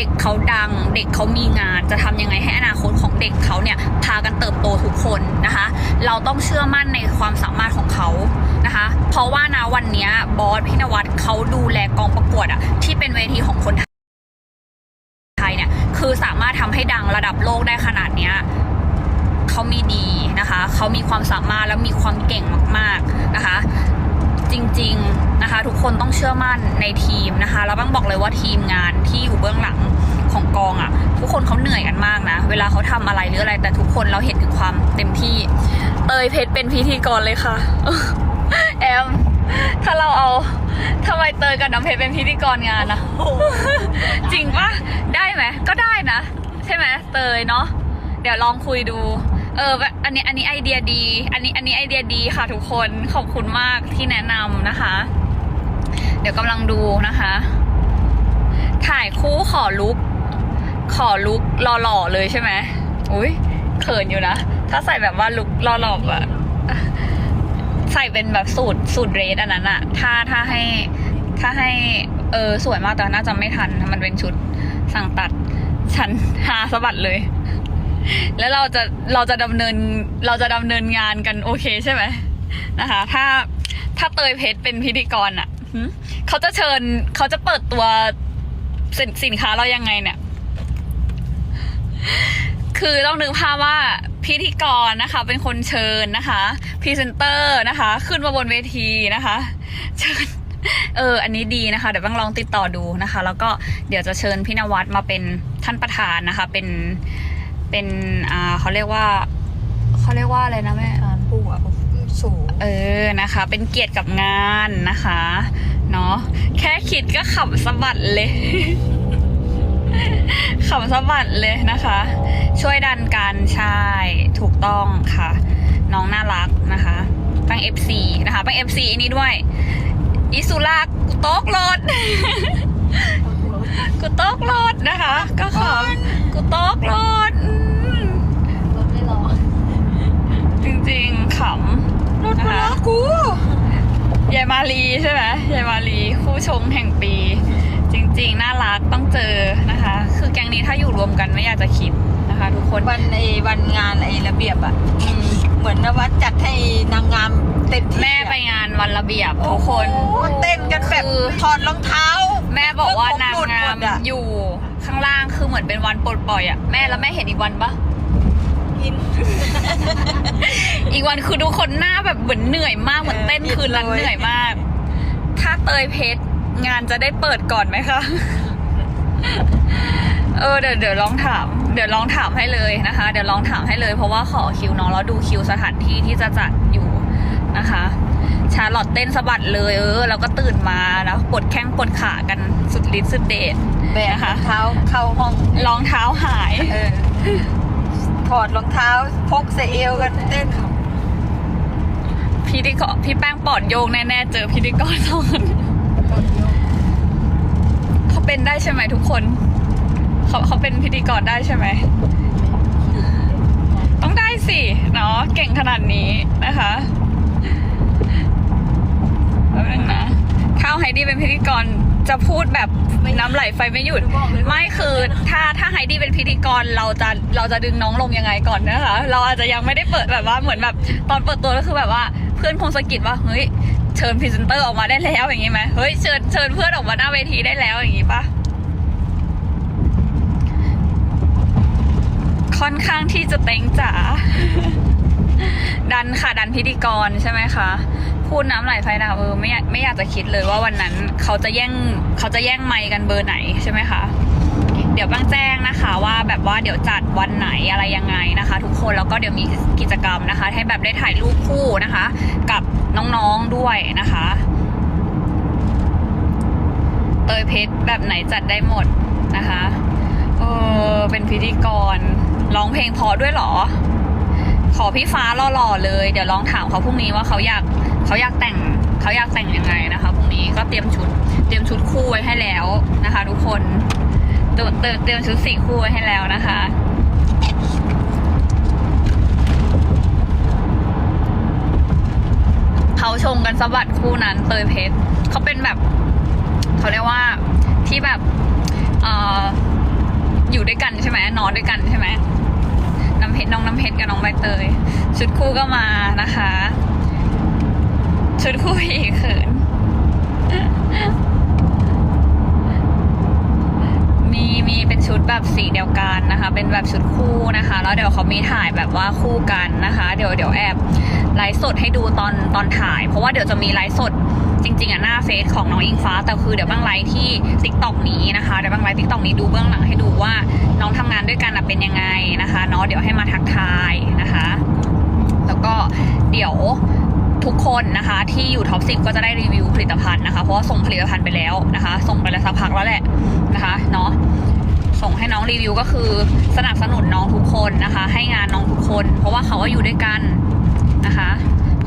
ด็กเขาดัง เด็กเขามีงาน จะทำยังไงให้อนาคตของเด็กเขาเนี่ยพากันเติบโตทุกคนนะคะ เราต้องเชื่อมั่นในความสามารถของเขานะคะ เพราะว่านะวันนี้บอสพินวัตเขาดูแลกองประกวดอะที่เป็นเวทีของคนไทยเนี่ยคือสามารถทำให้ดังระดับโลกได้ขนาดเนี้ยเขามีดีนะคะ เขามีความสามารถและมีความเก่งมาก ๆนะคะ จริง ๆนะคะ ทุกคนต้องเชื่อมั่นในทีมนะคะแล้วบ้างบอกเลยว่าทีมงานที่อยู่เบื้องหลังของกองอะ่ะ ทุกคนเขาเหนื่อยกันมากนะ เวลาเขาทำอะไรหรืออะไร แต่ทุกคนเราเห็นถึงความเต็มที่ เตยเพชรเป็นพิธีกรเลยค่ะแอมถ้าเราเอาทำไมเตยกับน้ำเพชรเป็นพิธีกรงานนะจริงปะได้ไหมก็ได้นะ ใช่ไหมเตยเนาะเดี๋ยวลองคุยดู เอออันนี้อันนี้ไอเดียดี อันนี้อันนี้ไอเดียดีค่ะทุกคนขอบคุณมากที่แนะนำนะคะ เดี๋ยวกำลังดูนะคะ ถ่ายคู่ขอลุก ขอลุกหล่อๆเลยใช่ไหมอุ้ยเขินอยู่นะ ถ้าใส่แบบว่าลุกหล่อๆอะใส่เป็นแบบสูตรสูตรเรสอันนั้นอะถ้าถ้าให้ถ้าให้เออสวยมากแต่น่าจะไม่ทัน มันเป็นชุดสั่งตัด ฉันหาสะบัดเลย แล้วเราจะเราจะดำเนินเราจะดำเนินงานกันโอเคใช่ไหมนะคะ ถ้าถ้าเตยเพชรเป็นพิธีกรอะเขาจะเชิญเขาจะเปิดตัวสินสินค้าเรายังไงเนี่ย คือต้องนึกภาพว่าพิธีกรนะคะ เป็นคนเชิญนะคะพรีเซนเตอร์นะคะ ขึ้นมาบนเวทีนะคะเชิญเออ อันนี้ดีนะคะ เดี๋ยวบ้างลองติดต่อดูนะคะ แล้วก็เดี๋ยวจะเชิญพี่นวัดมาเป็นท่านประธานนะคะ เป็น เป็นอ่าเขาเรียกว่าเขาเรียกว่าอะไรนะแม่งานผู้อาวุโสเออนะคะ เป็นเกียรติกับงานนะคะเนาะแค่คิดก็ขำสะบัดเลย ขำสะบัดเลยนะคะ ช่วยดันกันใช่ถูกต้องค่ะ น้องน่ารักนะคะตั้ง FC นะคะตั้ง FC อันนี้ด้วยอิสุลากูโต๊กรถ กูโต๊กรถนะคะ ก็ขำกูโต๊กรถอืม รถไม่รอ จริงๆขำรถมาล้อกูยายมาลีใช่ไหมยายมาลีคู่ชงแห่งปี จริง ๆ น่ารักต้องเจอนะคะ คือแก๊งนี้ถ้าอยู่รวมกันไม่อยากจะคิดนะคะ ทุกคนวันไอ้วันงานไอ้ระเบียบอะอืมเหมือนนวัดจัดให้นางงามเต็มที่แม่ไปงานวันระเบียบทุกคนโอ้โหเต้นกันแบบคือถอดรองเท้า แม่บอกว่านางหลุดงาหมมดอะอยู่ข้างล่างคือเหมือนเป็นวันปลดปล่อยอะแม่แล้วแม่เห็นอีกวันปะ กิน อีกวันคือทุกคนหน้าแบบเหมือนเหนื่อยมากเหมือนเต้นเออคืนนั้นอิดเลยเหนื่อยมาก ถ้าเตยเพชรงานจะได้เปิดก่อนไหมคะ เออเดี๋ยวเดี๋ยวลองถาม เดี๋ยวลองถามให้เลยนะคะ เดี๋ยวลองถามให้เลย เพราะว่าขอคิวน้องแล้วดูคิวสถานที่ที่จะจัดอยู่นะคะ ชาลอตเต้นสะบัดเลยเออแล้วก็ตื่นมาแล้วปวดแข้งปวดขากันสุดฤทธิ์สุดเดชแบกนะคะรองเท้าเข้าห้องรองเท้าหาย เออ ถอดรองเท้าพกใส่เอวกันเต้นพิธีกรพี่แป้งปอดโยงแน่ๆเจอพิธีกรสองคนเขาเป็นได้ใช่ไหมทุกคนเขาเขาเป็นพิธีกรได้ใช่ไหมต้องได้สิเนาะเก่งขนาดนี้นะคะแป๊บนึงนะข้าวไฮดี้เป็นพิธีกรจะพูดแบบ น้ำไหลไฟไม่หยุด ไม่คือถ้าถ้าไฮดี้เป็นพิธีกรเราจะเราจะดึงน้องลงยังไงก่อนนะคะ เราอาจจะยังไม่ได้เปิดแบบว่าเหมือนแบบตอนเปิดตัวก็คือแบบว่าเพื่อนคงสะกิดว่าเฮ้ยเชิญพรีเซนเตอร์ออกมาได้แล้วอย่างงี้ไหมเฮ้ยเชิญเชิญเพื่อนออกมาหน้าเวทีได้แล้วอย่างงี้ปะค่อนข้างที่จะเต็งจ๋า ดันค่ะดันพิธีกรใช่ไหมคะพูดน้ำไหลไฟดับเออไม่ไม่อยากจะคิดเลยว่าวันนั้นเขาจะแย่งเขาจะแย่งไมค์กันเบอร์ไหนใช่ไหมคะเดี๋ยวบ้างแจ้งนะคะว่าแบบว่าเดี๋ยวจัดวันไหนอะไรยังไงนะคะ ทุกคนแล้วก็เดี๋ยวมีกิจกรรมนะคะ ให้แบบได้ถ่ายรูปคู่นะคะ กับน้องๆด้วยนะคะเตยเพชรแบบไหนจัดได้หมดนะคะเออเป็นพิธีกรร้องเพลงพอด้วยหรอ อพี่ฟ้าหล่อๆเลย เดี๋ยวลองถามเขาพรุ่งนี้ว่าเขาอยากเขาอยากแต่งเขาอยากแต่งยังไงนะคะพรุ่งนี้ก็เตรียมชุด เตรียมชุดคู่ไว้ให้แล้วนะคะ ทุกคนเตรียมเตรียมชุดสีคู่ไว้ให้แล้วนะคะเขาชงกันสะบัดคู่นั้นเตยเพชรเขาเป็นแบบเขาเรียกว่าที่แบบเอ่อใช่ไหมนอนด้วยกันใช่ไหม ชรน้องน้ำเพชรกับน้องใบเตย ชุดคู่ก็มานะคะ ชุดคู่อีกเขินมีมีเป็นชุดแบบสีเดียวกันนะคะ เป็นแบบชุดคู่นะคะ แล้วเดี๋ยวเขามีถ่ายแบบว่าคู่กันนะคะ เดี๋ยวเดี๋ยวแอบไลฟ์สดให้ดูตอนตอนถ่าย เพราะว่าเดี๋ยวจะมีไลฟ์สด จริงๆอะหน้าเฟซของน้องอิงฟ้า แต่คือเดี๋ยวบางไลฟ์ที่ติ๊กต็อกนี้นะคะเดี๋ยวบางไลฟ์ติ๊กต็อกนี้ดูเบื้องหลังให้ดูว่าน้องทำงานด้วยกันอะเป็นยังไงนะคะเนาะเดี๋ยวให้มาทักทายนะคะ แล้วก็เดี๋ยวทุกคนนะคะที่อยู่ท็อปสิก็จะได้รีวิวผลิตภัณฑ์นะคะ เพราะว่าส่งผลิตภัณฑ์ไปแล้วนะคะ ส่งไปแล้วสักพักแล้วแหละนะคะเนาะส่งให้น้องรีวิวก็คือสนับสนุนน้องทุกคนนะคะ ให้งานน้องทุกคน เพราะว่าเขาอยู่ด้วยกันนะคะ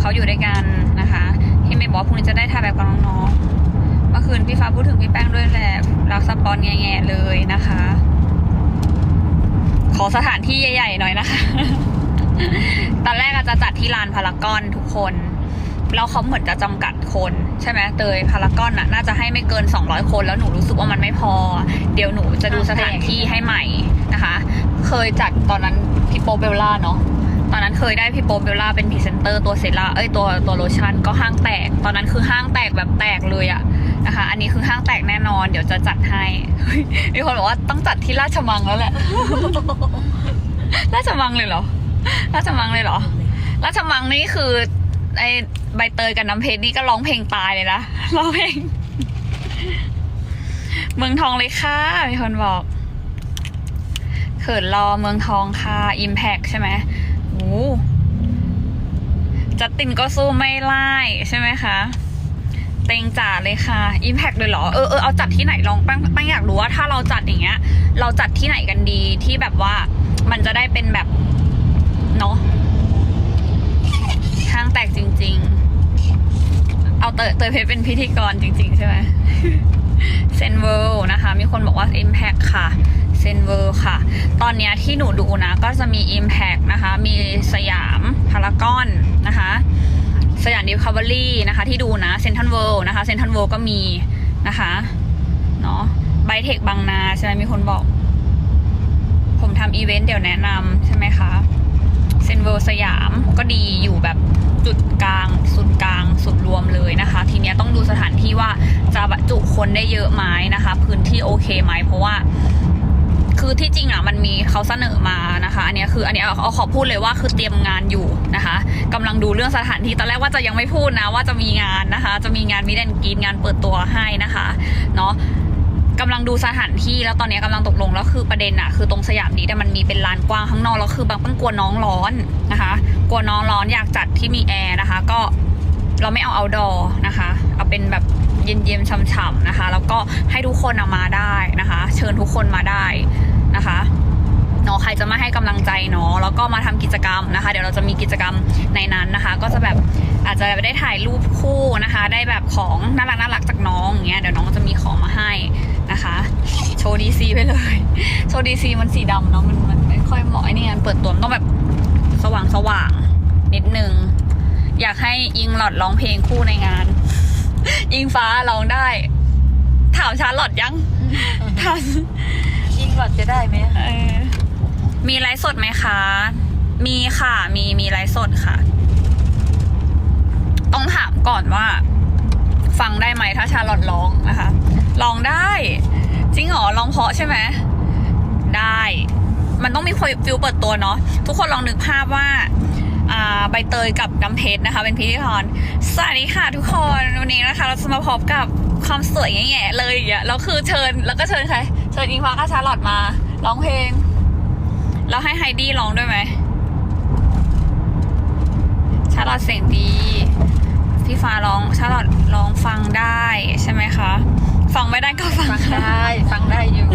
เขาอยู่ด้วยกันนะคะ ที่ไม่บอกพรุ่งนี้จะได้ถ่ายแบบกับน้องๆ เมื่อคืนพี่ฟ้าพูดถึงพี่แป้งด้วยแหละรักสปอนแง่ๆเลยนะคะ ขอสถานที่ใหญ่ๆหน่อยนะคะ ตอนแรกอาจจะจัดที่ลานพารากอนทุกคนแล้วเขาเหมือนจะจำกัดคน ใช่ไหมเตยพารากอนน่ะน่าจะให้ไม่เกิน 200 คน แล้วหนูรู้สึกว่ามันไม่พอ เดี๋ยวหนูจะดูสถานที่ให้ใหม่นะคะ เคยจัดตอนนั้นพี่โปเบลล่าเนาะ ตอนนั้นเคยได้พี่โปเบลล่าเป็นพรีเซนเตอร์ตัวเซรั่มเอ้ยตัวตัวโลชั่นก็ห้างแตก ตอนนั้นคือห้างแตกแบบแตกเลยอะนะคะ อันนี้คือห้างแตกแน่นอนเดี๋ยวจะจัดให้มีคนบอกว่าต้องจัดที่ราชมังแล้วแหละ ราชมังเลยเหรอ ราชมังเลยเหรอ ราชมังนี่คือไอ้ใบเตยกับน้ำเพชรนี่ก็ร้องเพลงตายเลยนะร้องเพลง เมืองทองเลยค่ะมีคนบอกเขินรอเมืองทองค่ะอิมแพกใช่ไหม จัดตินก็สู้ไม่ไล่ใช่ไหมคะ เต็งจ่าเลยค่ะ Impact เลยเหรอ เออเออเอาจัดที่ไหนลองแป้งแป้งอยากรู้ว่าถ้าเราจัดอย่างเงี้ย เราจัดที่ไหนกันดีที่แบบว่ามันจะได้เป็นแบบเนาะห้างแตกจริง ๆ เอาเตยเตยเพชรเป็นพิธีกรจริง ๆ ใช่ไหมเซนเวิลนะคะ มีคนบอกว่า Impact ค่ะ เซนเวิลค่ะ ตอนนี้ที่หนูดูนะก็จะมี Impact นะคะ มีสยามพารากอนนะคะ สยามดิฟคาร์บอรี่นะคะที่ดูนะเซนทันเวิลด์นะคะเซนทันเวิลด์ก็มีนะคะเนาะไบเทคบางนาใช่ไหมมีคนบอก ผมทำอีเวนต์เดี๋ยวแนะนำใช่ไหมคะเซนเวิลด์สยามก็ดีอยู่แบบจุดกลางศูนย์กลางสุดรวมเลยนะคะ ทีนี้ต้องดูสถานที่ว่าจะบรรจุคนได้เยอะไหมนะคะ พื้นที่โอเคไหมเพราะว่า คือที่จริงอะมันมีเขาเสนอมานะคะ อันนี้คืออันนี้เอาขอพูดเลยว่าคือเตรียมงานอยู่นะคะกำลังดูเรื่องสถานที่ตอนแรกว่าจะยังไม่พูดนะว่าจะมีงานนะคะ จะมีงานมิดนกีนงานเปิดตัวให้นะคะเนาะกำลังดูสถานที่แล้วตอนนี้ยกำลังตกลงแล้วคือประเด็นอะคือตรงสยามนี้แต่มันมีเป็นลานกว้างข้างนอกแล้วคือบางปังกลัวน้องร้อนนะคะ กลัวน้องร้อนอยากจัดที่มีแอร์นะคะ ก็เราไม่เอาเอาดอนะคะ เอาเป็นแบบ เย็นๆช่ำๆนะคะ แล้วก็ให้ทุกคนอะมาได้นะคะ เชิญทุกคนมาได้นะคะเนาะใครจะมาให้กำลังใจเนาะแล้วก็มาทำกิจกรรมนะคะ เดี๋ยวเราจะมีกิจกรรมในนั้นนะคะ ก็จะแบบอาจจะได้ถ่ายรูปคู่นะคะ ได้แบบของน่ารักน่ารักจากน้องอย่างเงี้ยเดี๋ยวน้องจะมีของมาให้นะคะ โชว์ดีซีไปเลย โชว์ดีซีมันสีดำเนาะมันมันไม่ค่อยเหมาะไอ้นี่งานเปิดตัวต้องแบบสว่างสว่างๆนิดนึง อยากให้อิงหลอดร้องเพลงคู่ในงาน อิงฟ้าร้องได้ ถามชาร์ลอตยังถามยิงหลอดจะได้ไหมเออมีไลฟ์สดไหมคะ มีค่ะ มีมีไลฟ์สดค่ะ ต้องถามก่อนว่า ฟังได้ไหมถ้าชาลอตร้องนะคะร้องได้ จริงเหรอร้องเพราะใช่ไหมได้ มันต้องมีฟิลเปิดตัวเนาะทุกคนลองนึกภาพว่าอ่า ใบเตยกับน้ำเพชรนะคะ เป็นพิธีกรสวัสดีค่ะทุกคนวันนี้นะคะ เราจะมาพบกับความสวยแง่ๆเลยอย่างเงี้ยแล้วคือเชิญแล้วก็เชิญใครเชิญอิงฟ้ากับชาลอตมาร้องเพลง แล้วให้ไฮดี้ร้องด้วยไหมชาลอตเสียงดีพี่ฟ้าร้องชาลอตร้องฟังได้ใช่ไหมคะฟังไม่ได้ก็ฟังฟังค่ะได้ฟังได้อยู่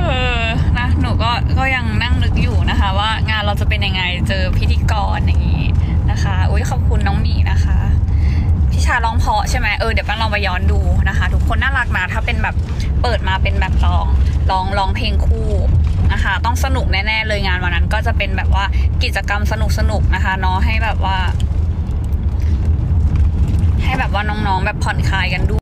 เออนะ หนูก็ก็ยังนั่งนึกอยู่นะคะ ว่างานเราจะเป็นยังไงเจอพิธีกรอย่างนี้นะคะอุ้ยขอบคุณน้องหมีนะคะพี่ชาร้องเพาะใช่ไหมเออเดี๋ยวป้าลองไปย้อนดูนะคะ ทุกคนน่ารักนะถ้าเป็นแบบเปิดมาเป็นแบบร้องร้องร้องเพลงคู่นะคะ ต้องสนุกแน่ๆเลยงานวันนั้นก็จะเป็นแบบว่ากิจกรรมสนุกๆนะคะเนาะให้แบบว่า ให้แบบว่าน้องๆแบบผ่อนคลายกันด้วย